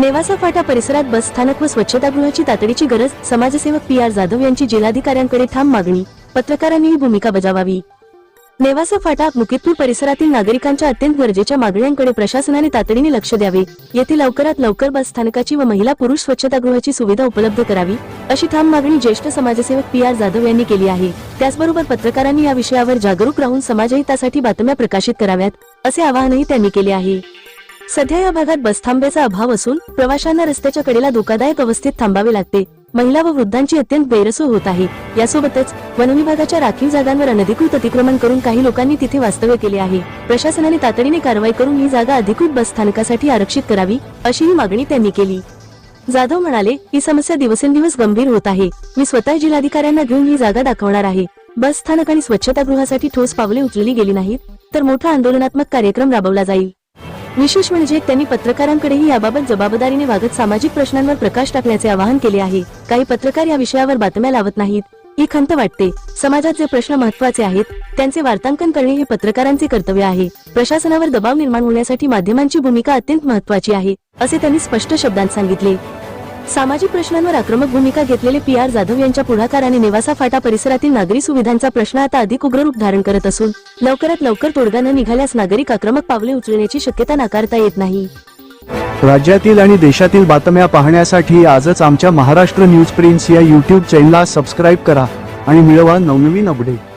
नेवासा फाटा परिसरात बस स्थानक व स्वच्छतागृहाची तातडीची गरज समाजसेवक पी आर जाधव यांची जिल्हाधिकाऱ्यांकडे ठाम मागणी. पत्रकारांनीही भूमिका बजावावी. नेवासा फाटा मुकितपूर परिसरातील नागरिकांच्या अत्यंत गरजेच्या मागण्यांकडे प्रशासनाने तातडीने लक्ष द्यावे. येथे लवकरात लवकर बस स्थानकाची व महिला पुरुष स्वच्छतागृहाची सुविधा उपलब्ध करावी अशी ठाम मागणी ज्येष्ठ समाजसेवक पी आर जाधव यांनी केली आहे. त्याचबरोबर पत्रकारांनी या विषयावर जागरूक राहून समाजहितासाठी बातम्या प्रकाशित कराव्यात असे आवाहनही त्यांनी केले आहे. सध्या या भागात बसथांब्याचा अभाव असून प्रवाशांना रस्त्याच्या कडेला धोकादायक अवस्थेत थांबावे लागते. महिला व वृद्धांची अत्यंत बेरसो होत आहे. यासोबतच वनविभागाच्या राखीव जागांवर अनधिकृत अतिक्रमण करून काही लोकांनी तिथे वास्तव्य केले आहे. प्रशासनाने तातडीने कारवाई करून ही जागा अधिकृत बस स्थानकासाठी आरक्षित करावी अशी ही मागणी त्यांनी केली. जाधव म्हणाले ही समस्या दिवसेंदिवस गंभीर होत आहे. मी स्वतः जिल्हाधिकाऱ्यांना घेऊन ही जागा दाखवणार आहे. बस स्थानक आणि स्वच्छतागृहासाठी ठोस पावले उचलली गेली नाहीत तर मोठा आंदोलनात्मक कार्यक्रम राबवला जाईल. विशेष म्हणजे त्यांनी पत्रकारांकडेही याबाबत जबाबदारीने वागत सामाजिक प्रश्नांवर प्रकाश टाकण्याचे आवाहन केले आहे. काही पत्रकार या विषयावर बातम्या लावत नाहीत. ही खंत वाटते. समाजात जे प्रश्न महत्त्वाचे आहेत त्यांचे वार्तांकन करणे हे पत्रकारांचे कर्तव्य आहे. प्रशासनावर दबाव निर्माण होण्यासाठी माध्यमांची भूमिका अत्यंत महत्वाची आहे असे त्यांनी स्पष्ट शब्दांत सांगितले. सामाजिक प्रश्नांवर आक्रमक भूमिका घेतलेले पी आर जाधव यांच्या पुढाकाराने नेवासा फाटा परिसरातील नागरी सुविधांचा प्रश्न आता अधिक उग्र रूप धारण करत असून लवकरात लवकर तोडगा न निघाल्यास नागरिक आक्रमक पावले उचलण्याची शक्यता नाकारता येत नाही. राज्यातील आणि देशातील बातम्या पाहण्यासाठी आजच आमच्या महाराष्ट्र न्यूज प्रिन्स या यूट्यूब चॅनलला सबस्क्राईब करा आणि मिळवा नवनवीन अपडेट